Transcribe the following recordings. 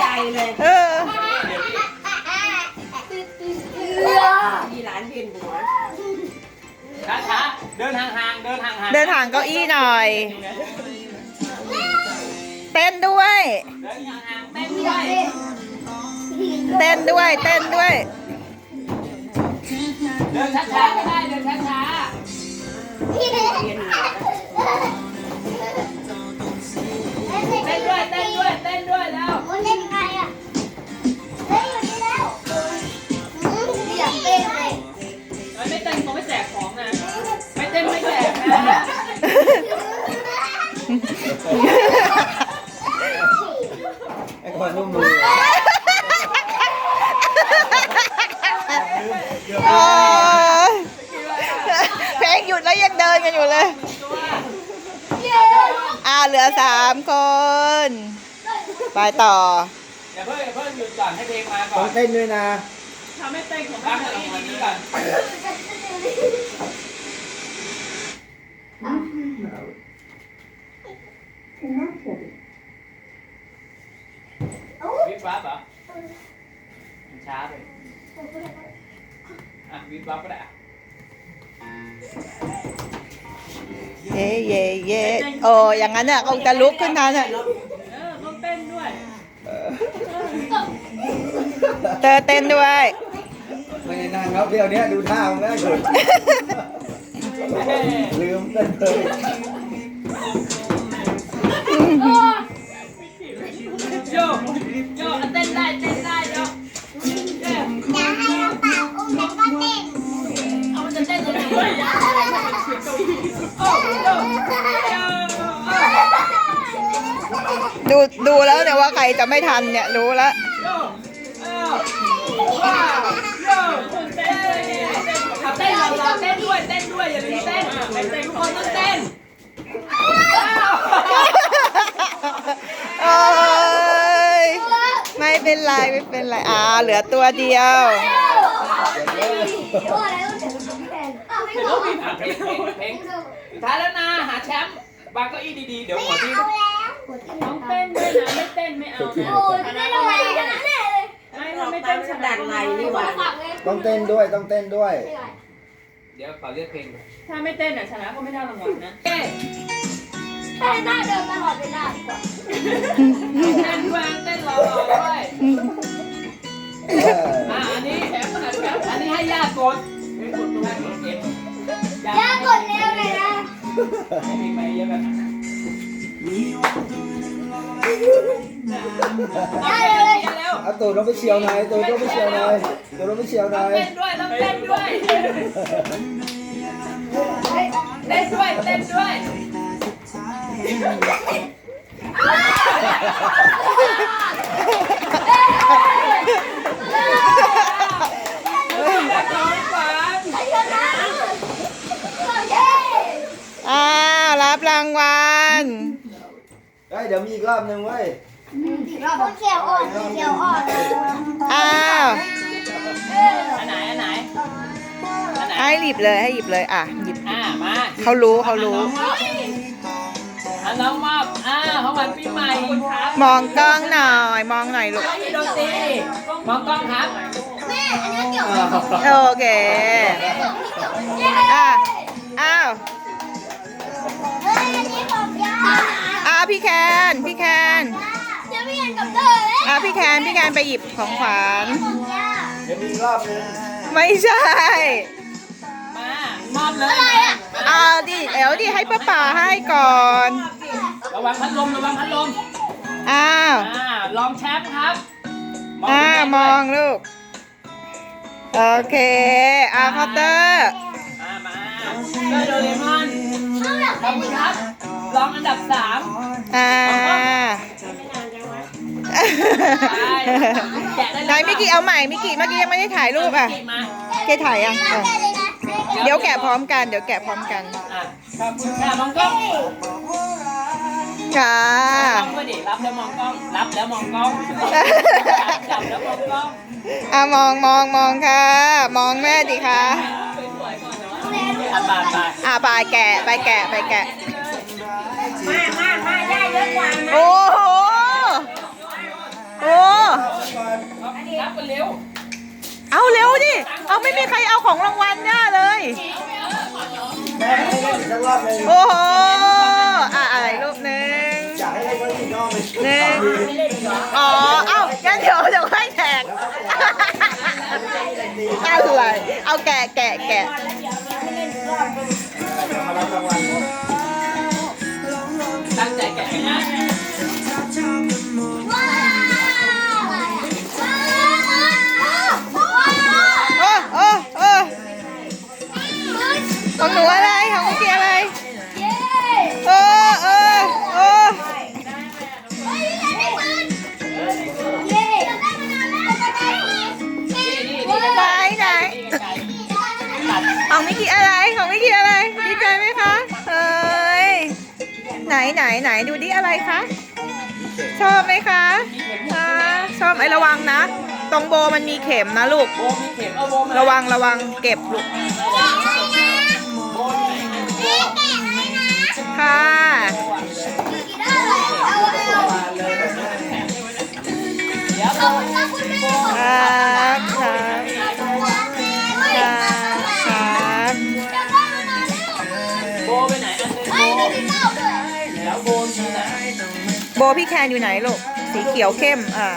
ใหญ่เลย เออ มีหลานเวียนหัวช้าช้าๆเดินห่างๆ เดินห่างๆเดินห่างเก้าอี้หน่อย เต้นด้วย เดินห่างๆเต้นด้วยเต้นด้วย เต้นด้วย เดินช้าๆก็ได้ เดินช้าเวียนหัว เพลงหยุดแล้วยังเดินกันอยู่เลยอ่าเหลือสามคน ไปต่อ อย่าเพิ่งอย่าเพิ่งหยุดก่อนให้เพลงมาก่ต้ออนงเต้นด้วยนะ ทำให้เต้นของบ้านเราดีๆก่อนวิบวับเหรอมันช้าไปอะวิบวับก็ได้อะ เย่เย่เย่โอ้อย่างนั้นน่ะคงจะลุกขึ้นทันอะเออต้องเต้นด้วยเตอเต้นด้วย ไม่ได้นั่งครับเดี๋ยวนี้ดูท่ามันไม่ได้ฉุดลืมเต้นเลยโย ดูดูแล้วเนี่ยว่าใครจะไม่ทันเนี่ยรู้แล้วโยเออว้าวโยคนเต้นเลยเนี่ยเต้นเอาเต้นเราเราเต้นด้วยเต้นด้วยอย่าลืมเต้นเต้นทุกคนต้องเต้นโอ้ยไม่เป็นไรไม่เป็นไรอ่าเหลือตัวเดียวโอ้แล้วเดี๋ยวจะแข่งอ้าวไม่เดี๋ยวรู้ต้องมีเพลงเพลงเพลงสุดท้ายแล้วนะหาแชมป์วางเก้าอี้ดีๆ เดี๋ยวหัวที่ เอาแล้วต้องเต้นด้วยนะไม่เต้นไม่เอานะโอ้ยไม่ได้อะไรขนาดนั้นเลยไม่เราไม่ไปเต้นมันดันไหลนี่หว่าฝากเลยต้องเต้นด้วยต้องเต้นด้วย เดี๋ยวขอเลือกเพลงถ้าไม่เต้นอะชนะก็ไม่ได้รางวัลนะเต้นแต่หน้าเดิมตลอดเวลาดีกว่าเต้นด้วยเต้นรอๆด้วยเอออะอันนี้แชมป์แชมป์อันนี้ให้ย่ากดให้กดตรงนั้นเก็บย่ากดเร็วเลยนะให้เพลงไปเยอะแบบ นั้นย่าเร็วเลยเร็วเอาตูดลงไปเฉียวหน่อยตูดลงไปเฉียวหน่อยตูดลงไปเฉียวหต้น่องอยเต้นด้วยต้องเต้นด้วยเต้นด้วยเต้นด้วยน้องฝันไปเถอะนะเย้อ้าวรับรางวัลเฮ้ยเดี๋ยวมีอีกรอบหนึ่งเว้ยคนเขียวอ่อนเขียวอ่อนอ้าวอันไหนอันไหนอันไหนให้หยิบเลยให้หยิบเลยอะหยิบอ่ามาเขารู้เขารู้อันน้องมอบอ่าของขวัญปีใหม่ครับมองกล้องหน่อย มองหน่อยลูกไม่มีดนตรีมองกล้องครับแม่อันนี้เกี่ยวโอเคเย้อะอ้าวเฮ้ยอันนี้ของ พี่แคนพี่แคนไปหยิบของขวัญของย่าเดี๋ยวมีอีกรอบหนึงไม่ใช่มามอบเลยเอาดิเดี๋ยวดิให้ป้าป่าให้ก่อน ระวังพัดลมระวังพัดลม อ้าวอ่าลองแชมป์ครับอ่ามองลูก โอเคอะเคาน์เตอร์อ่ามาเจอโดเรมอนเอาหลังขอบคุณครับรองอันดับสามอ่าแกะ ได้เลยไหนมิกกี้เอาใหม่มิกกี้เมื่อกี้ยังไม่ได้ถ่ายรูปอะมิกกี้มาเคถ่ายอะอะได้เลยนะเดี๋ยวแกะพร้อมกัน เดี๋ยวแกะพร้อมกันอะขอบคุณค่ะมองกล้องค่ะ มองด้วยดิรับแล้วมองกล้อง รับแล้วมองกล้องจับแล้วมองกล้องอะมองมองมองค่ะ มองแม่ดิคะสวยๆก่อนเนาะอะบาดบาดอะไปแกะไปแกะไปแกะ มามามาย่าเยอะกว่ามา โอ้โห โอ้รับกันเร็วเอาเร็วดิเอาไม่มีใครเอาของรางวัลเนี่ยเลยโอ้โหอะอะไรรูปหนึ่งหนึ่งอ๋อ เอ้างั้นเดี๋ยวเดี๋ยวให้แจกอะไรเอาแกะแกะแกะ ไหนไหนไหนดูดิอะไรคะ ชอบไหมคะคะชอบไอ้ระวังนะ ตรงโบมันมีเข็มนะลูก โบมีเข็มเอาโบมาระวังระวังเก็บลูกโบมีเข็มแม่แกะอะไรนะค่ะกินได้เลยเอาเอามาเลยนะเดี๋ยวโบขอบคุณค่ะคุณแม่ครับครับครับครับ โบไปไหนอันนึงเฮ้ย แล้วโบมีไหนโบพี่แคนอยู่ไหนลูก สีเขียวเข้ม อ่า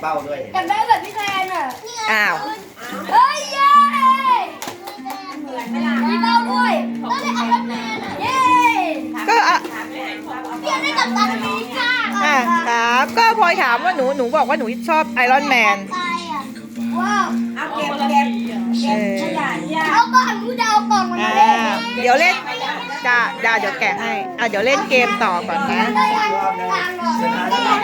เป้าด้วยอยากได้แบบพี่แทนอะอ้าว เฮ้ยเย้มีเบ้าด้วยต้องได้อัลบั้มแมนอะเย้ก็อะเปลี่ยนได้กับตันอเมริกาอะครับ ก็พลอยถามว่าหนู หนูบอกว่าหนูชอบไอรอนแมน ไปอะว้าว เอาเก็บเก็บ เอาก่อนผู้เดาก่อนมาเล่นเดี๋ยวเล่นดาดาเดี๋ยวแกะให้อะเดี๋ยวเล่นเกมต่อก่อนนะ